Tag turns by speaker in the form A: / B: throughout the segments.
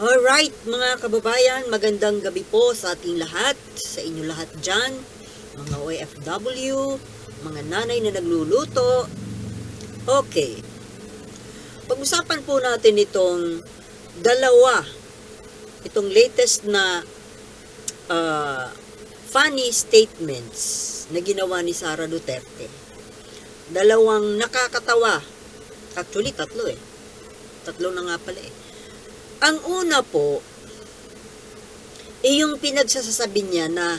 A: Alright, mga kababayan, magandang gabi po sa ating lahat, sa inyo lahat dyan, mga OFW, mga nanay na nagluluto. Okay. Pag-usapan po natin itong dalawa, itong latest na ah, funny statements na ginawa ni Sara Duterte. Dalawang nakakatawa. Actually, tatlo eh. Tatlo na nga pala eh. Ang una po, eh yung pinagsasasabi niya na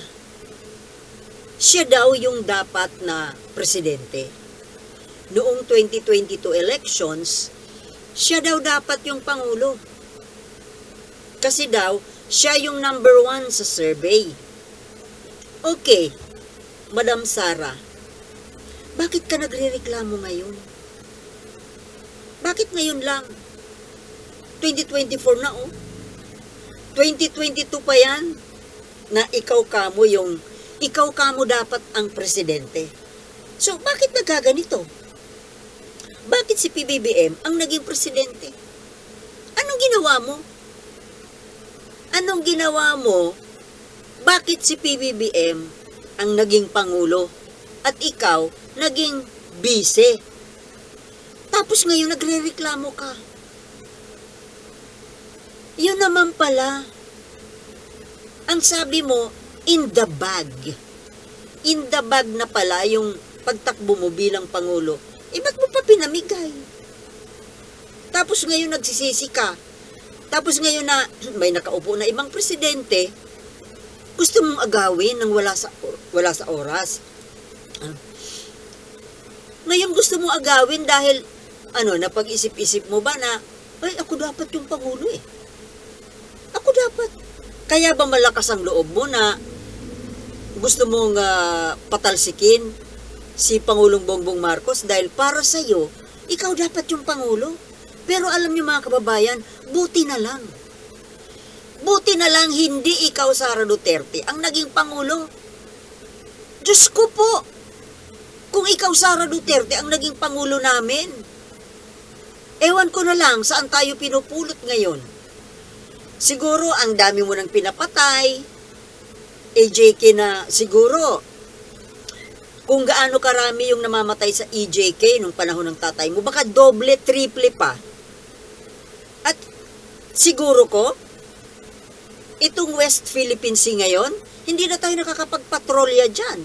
A: siya daw yung dapat na presidente. Noong 2022 elections, siya daw dapat yung pangulo. Kasi daw, siya yung number one sa survey. Okay, Madam Sara, bakit ka nagre-reklamo ngayon? Bakit ngayon lang? 2024 na oh. 2022 pa yan na ikaw kamo yung ikaw kamo dapat ang presidente. So, bakit nagaganito? Bakit si PBBM ang naging presidente? Anong ginawa mo? Anong ginawa mo? Bakit si PBBM ang naging pangulo at ikaw naging bise? Tapos ngayon nagre-reklamo ka. Yun naman pala. Ang sabi mo, in the bag. In the bag na pala yung pagtakbo mo bilang Pangulo. Eh, ba't mo pa pinamigay? Tapos ngayon nagsisisi ka. Tapos ngayon na may nakaupo na ibang presidente, gusto mong agawin ng wala sa, wala sa oras. Ngayon gusto mong agawin dahil ano, napag-isip-isip mo ba na, ay, ako dapat yung Pangulo eh. Ako dapat. Kaya ba malakas ang loob mo na gusto mong ah, patalsikin si Pangulong Bongbong Marcos dahil para sa iyo, ikaw dapat yung Pangulo. Pero alam niyo mga kababayan, buti na lang. Buti na lang hindi ikaw, Sara Duterte, ang naging Pangulo. Diyos ko po, kung ikaw, Sara Duterte, ang naging Pangulo namin, ewan ko na lang saan tayo pinupulot ngayon. Siguro ang dami mo nang pinapatay. AJK na siguro. Kung gaano karami yung namamatay sa EJK nung panahon ng tatay mo, baka doble, triple pa. At siguro ko, itong West Philippine Sea ngayon, hindi na tayo nakakapagpatrolya dyan.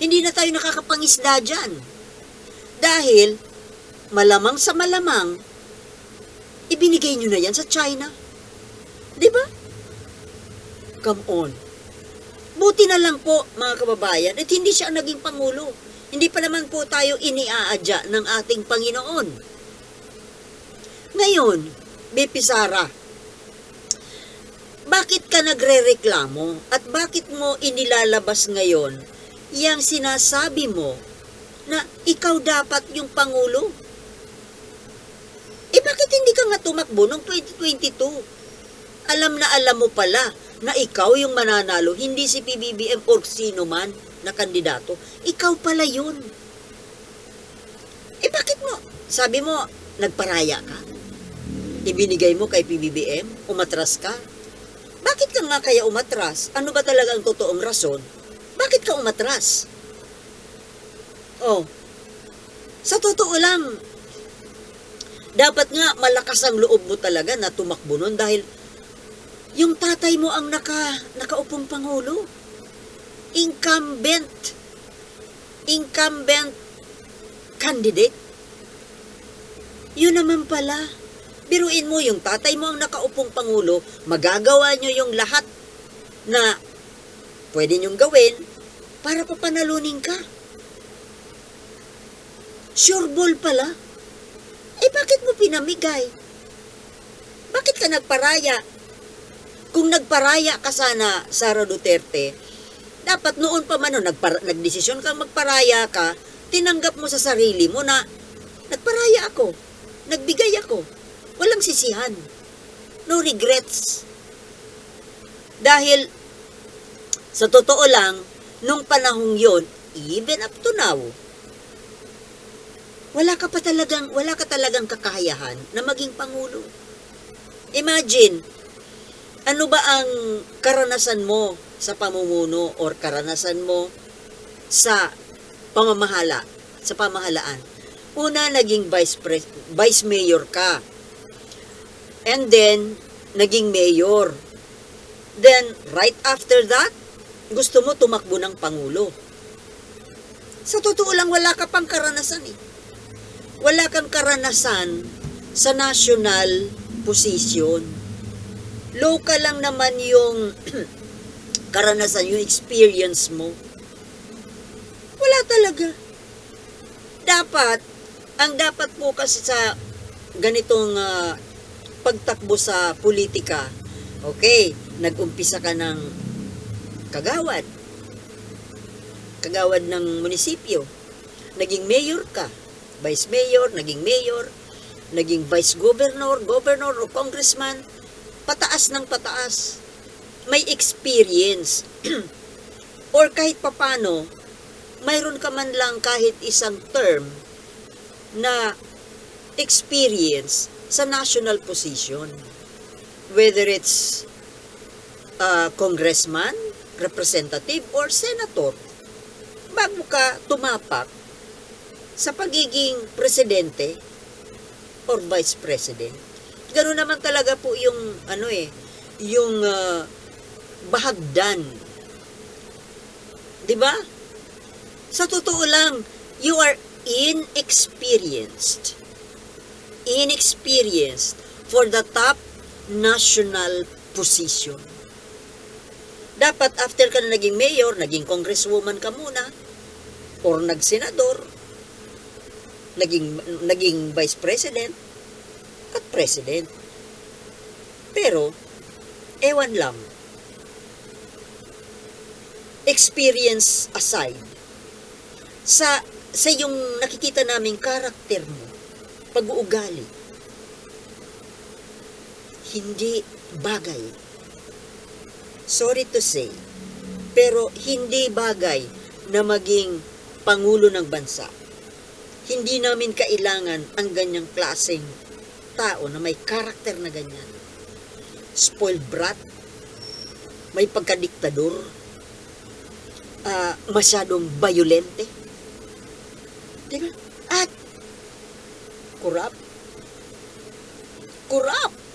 A: Hindi na tayo nakakapangisda dyan. Dahil, malamang sa malamang, ibinigay nyo na yan sa China. Di ba? Come on. Buti na lang po, mga kababayan, at hindi siya naging Pangulo. Hindi pa naman po tayo iniaadya ng ating Panginoon. Ngayon, Bepi Sara, bakit ka nagre-reklamo at bakit mo inilalabas ngayon yang sinasabi mo na ikaw dapat yung Pangulo? Eh bakit hindi ka nga tumakbo noong 2022? Alam na alam mo pala na ikaw yung mananalo, hindi si PBBM or sino man na kandidato. Ikaw pala yun. Eh bakit mo? Sabi mo, nagparaya ka. Ibinigay mo kay PBBM, umatras ka. Bakit ka nga kaya umatras? Ano ba talaga ang totoong rason? Bakit ka umatras? Oh, sa totoo lang, dapat nga malakas ang loob mo talaga na tumakbo nun dahil yung tatay mo ang naka, nakaupong pangulo. Incumbent. Incumbent candidate. Yun naman pala. Biruin mo yung tatay mo ang nakaupong pangulo, magagawa nyo yung lahat na pwede nyong gawin para papanalunin ka. Sure ball pala. Eh bakit mo pinamigay? Bakit ka nagparaya? Kung nagparaya ka sana, Sara Duterte, dapat noon pa man no, nagpar- nagdesisyon kang magparaya ka, tinanggap mo sa sarili mo na nagparaya ako, nagbigay ako, walang sisihan, no regrets. Dahil, sa totoo lang, nung panahong yon, even up to now, wala ka pa talagang, wala ka talagang kakayahan na maging pangulo. Imagine, ano ba ang karanasan mo sa pamumuno or karanasan mo sa pamamahala, sa pamahalaan? Una, naging vice, pres- vice mayor ka. And then, naging mayor. Then, right after that, gusto mo tumakbo ng pangulo. Sa totoo lang, wala ka pang karanasan eh. Wala kang karanasan sa national position. Local lang naman yung karanasan, yung experience mo. Wala talaga. Dapat, ang dapat po kasi sa ganitong ah, pagtakbo sa politika, okay, nag-umpisa ka ng kagawad, kagawad ng munisipyo, naging mayor ka, vice mayor, naging mayor, naging vice governor, governor o congressman, pataas ng pataas. May experience. Or kahit papano, mayroon ka man lang kahit isang term na experience sa national position. Whether it's uh, congressman, representative, or senator. Bago ka tumapak sa pagiging presidente or vice president. Ganoon naman talaga po yung ano eh, yung ah, bahagdan. 'Di ba? Sa totoo lang, you are inexperienced. Inexperienced for the top national position. Dapat after ka na naging mayor, naging congresswoman ka muna, or nagsenador, naging, naging vice president, at president. Pero, ewan lang, experience aside, sa sa yung nakikita naming karakter mo, pag-uugali, hindi bagay. Sorry to say, pero hindi bagay na maging pangulo ng bansa. Hindi namin kailangan ang ganyang klaseng tao na may karakter na ganyan. Spoiled brat, may pagkadiktador, ah, masyadong violente, di ba? At corrupt. Corrupt.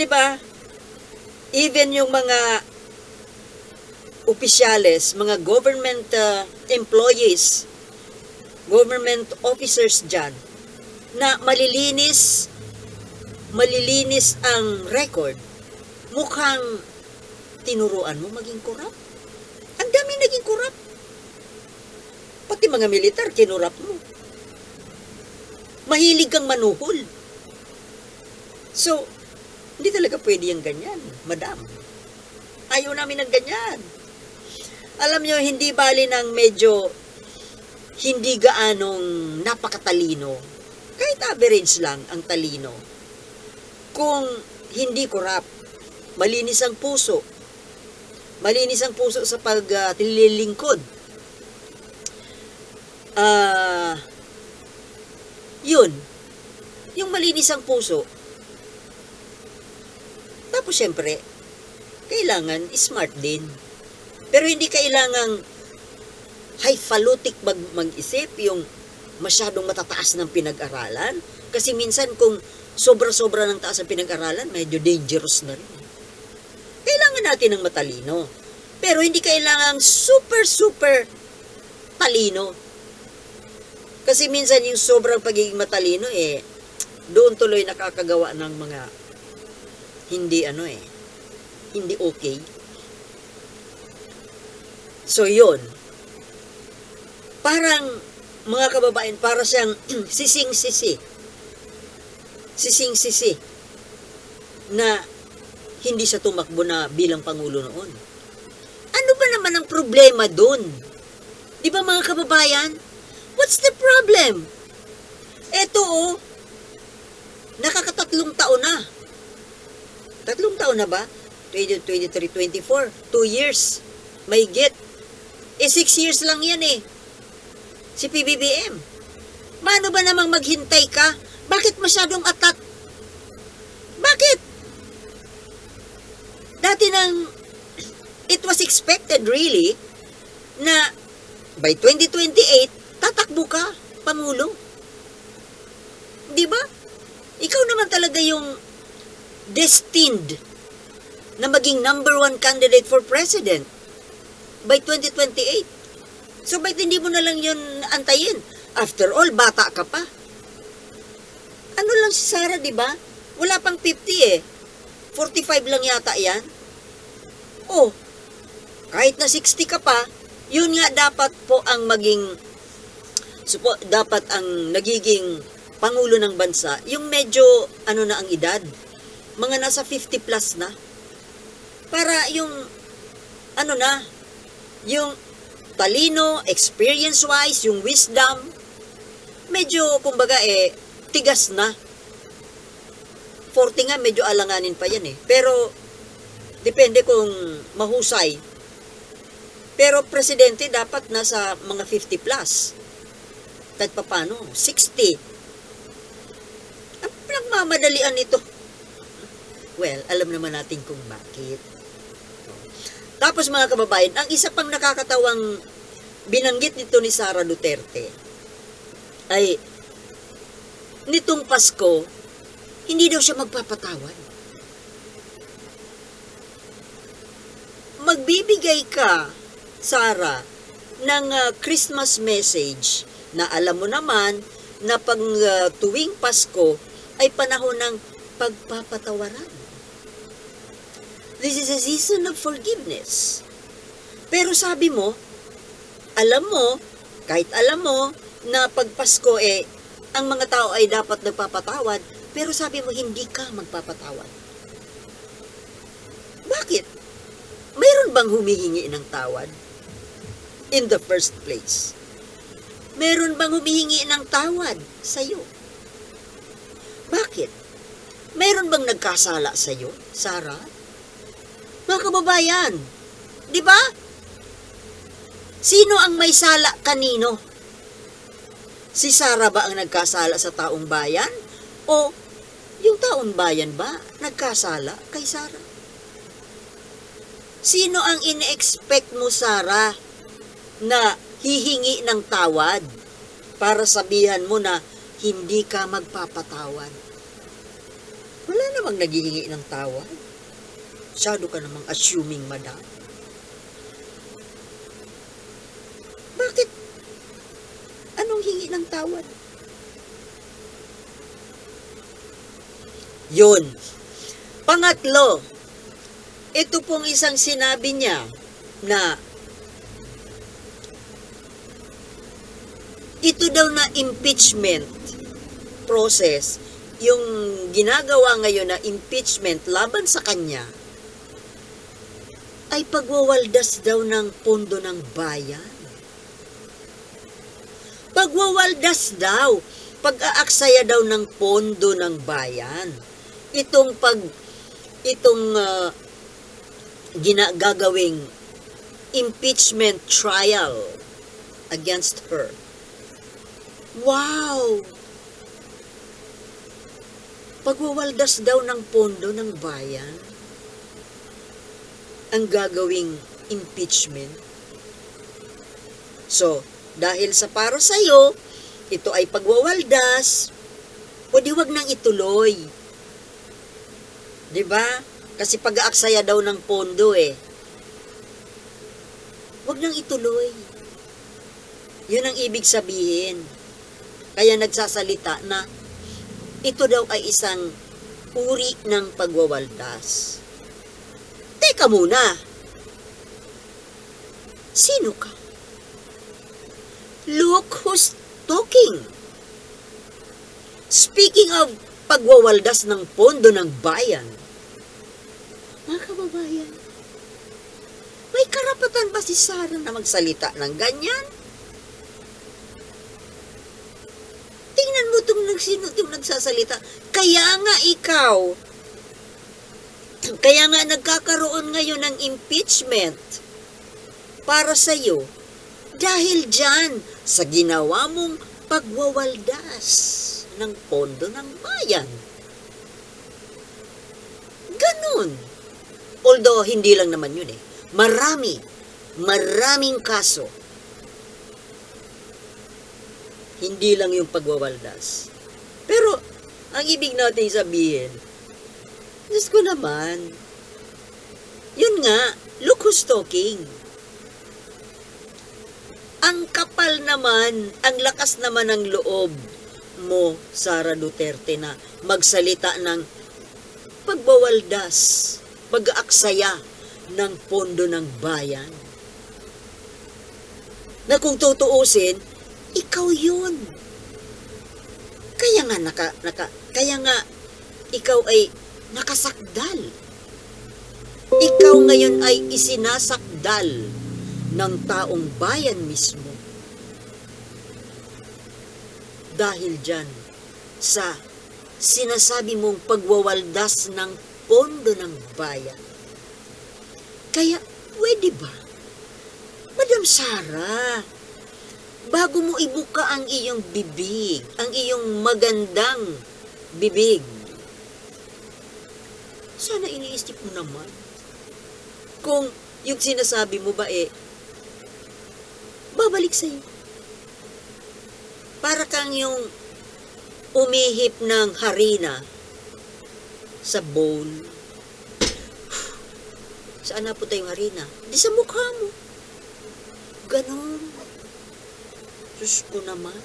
A: Di ba? Even yung mga opisyales, mga government ah, employees, government officers dyan, na malilinis, malilinis ang record, mukhang tinuruan mo maging korap. Ang dami naging korap. Pati mga militar, kinurap mo. Mahilig kang manuhol. So, hindi talaga pwede yung ganyan, madam. Ayaw namin ng ganyan. Alam nyo, hindi bali ng medyo hindi gaanong napakatalino. Kahit average lang ang talino. Kung hindi korap, malinis ang puso, malinis ang puso sa pagtililingkod. Ah, yun. Yung malinis ang puso. Tapos syempre, kailangan smart din. Pero hindi kailangang highfalutin mag mag-isip yung masyadong matataas ng pinag-aralan. Kasi minsan kung sobra-sobra ng taas ang pinag-aralan, medyo dangerous na rin. Kailangan natin ng matalino. Pero hindi kailangan super-super talino. Kasi minsan yung sobrang pagiging matalino, eh, doon tuloy nakakagawa ng mga hindi ano eh, hindi okay. So, yun. Parang, mga kababayan, para siyang sising-sisi. Sising-sisi. Na hindi siya tumakbo na bilang Pangulo noon. Ano ba naman ang problema doon? Di ba mga kababayan? What's the problem? Eto oh, nakakatatlong taon na. Tatlong taon na ba? 2023, 24, 2 years. May get. Eh, 6 years lang yan eh. Si PBBM. Mano ba namang maghintay ka? Bakit masyadong atat? din ang it was expected really na by 2028 tatakbo ka pangulo. 'Di ba? Ikaw naman talaga yung destined na maging number one candidate for president by 2028. So, ba't hindi mo na lang yun antayin? After all, bata ka pa. Ano lang si Sarah, di ba? Wala pang 50 eh. 45 lang yata yan. Oh, kahit na 60 ka pa, yun nga dapat po ang maging supo, dapat ang nagiging pangulo ng bansa, yung medyo ano na ang edad, mga nasa 50 plus na. Para yung ano na, yung talino, experience-wise, yung wisdom, medyo, kumbaga eh, tigas na. 40 nga, medyo alanganin pa yan eh. Pero, depende kung mahusay. Pero, presidente, dapat nasa mga 50 plus. Kahit pa paano, 60. Ang pinagmamadalian nito. Well, alam naman natin kung bakit. Tapos mga kababayan, ang isa pang nakakatawang binanggit nito ni Sara Duterte ay nitong Pasko, hindi daw siya magpapatawad. Magbibigay ka, Sara, ng uh, Christmas message na alam mo naman na pag uh, tuwing Pasko ay panahon ng pagpapatawaran. This is a season of forgiveness. Pero sabi mo, alam mo, kahit alam mo na pag Pasko eh, ang mga tao ay dapat nagpapatawad, pero sabi mo hindi ka magpapatawad. Bakit? Mayroon bang humihingi ng tawad? In the first place. Meron bang humihingi ng tawad sa iyo? Bakit? Meron bang nagkasala sa iyo, Sarah? Mga kababayan, di ba? Sino ang may sala kanino? Si Sara ba ang nagkasala sa taong bayan? O yung taong bayan ba nagkasala kay Sara? Sino ang ine-expect mo, Sara, na hihingi ng tawad para sabihan mo na hindi ka magpapatawad? Wala namang naghihingi ng tawad. Masyado ka namang assuming, madam. Bakit? Anong hingi ng tawad? Yun. Pangatlo, ito pong isang sinabi niya na ito daw na impeachment process, yung ginagawa ngayon na impeachment laban sa kanya, ay pagwawaldas daw ng pondo ng bayan. Pagwawaldas daw, pag-aaksaya daw ng pondo ng bayan. Itong pag itong uh, ginagagawing impeachment trial against her. Wow! Pagwawaldas daw ng pondo ng bayan ang gagawing impeachment. So, dahil sa para sa iyo, ito ay pagwawaldas, o di wag nang ituloy. 'Di ba? Kasi pag-aaksaya daw ng pondo eh. Wag nang ituloy. 'Yun ang ibig sabihin. Kaya nagsasalita na ito daw ay isang uri ng pagwawaldas. Teka muna. Sino ka? Look who's talking. Speaking of pagwawaldas ng pondo ng bayan, mga kababayan, may karapatan ba si Sarah na magsalita ng ganyan? Tingnan mo itong nagsino itong nagsasalita. Kaya nga ikaw, kaya nga nagkakaroon ngayon ng impeachment para sa iyo dahil diyan sa ginawa mong pagwawaldas ng pondo ng bayan. Ganon. O Although, hindi lang naman yun eh. Marami, maraming kaso. Hindi lang yung pagwawaldas. Pero, ang ibig natin sabihin, Diyos ko naman, yun nga, look who's talking. Ang kapal naman, ang lakas naman ng loob mo, Sara Duterte, na magsalita ng pagbawaldas, pag-aaksaya ng pondo ng bayan. Na kung tutuusin, ikaw yun. Kaya nga naka, naka, kaya nga ikaw ay nakasakdal. Ikaw ngayon ay isinasakdal ng taong bayan mismo. Dahil dyan sa sinasabi mong pagwawaldas ng pondo ng bayan. Kaya, pwede ba? Madam Sara, bago mo ibuka ang iyong bibig, ang iyong magandang bibig, sana iniisip mo naman kung yung sinasabi mo ba eh, babalik sa'yo. Para kang yung umihip ng harina sa bowl. Saan napunta yung harina? Di sa mukha mo. Ganon. Diyos ko naman.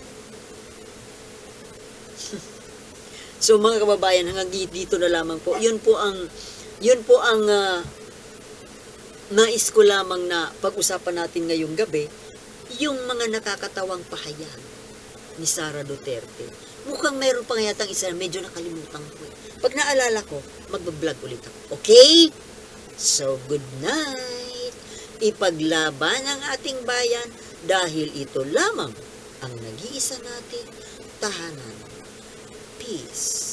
A: so mga kababayan, hanggang di- dito na lamang po. Yun po ang yun po ang ah, nais ko lamang na pag-usapan natin ngayong gabi, yung mga nakakatawang pahayag ni Sara Duterte. Mukhang meron pa yatang isa na medyo nakalimutan ko. eh. Pag naalala ko, magbablog ulit ako. Okay? So, good night. Ipaglaban ang ating bayan dahil ito lamang ang nag-iisa nating tahanan. Peace.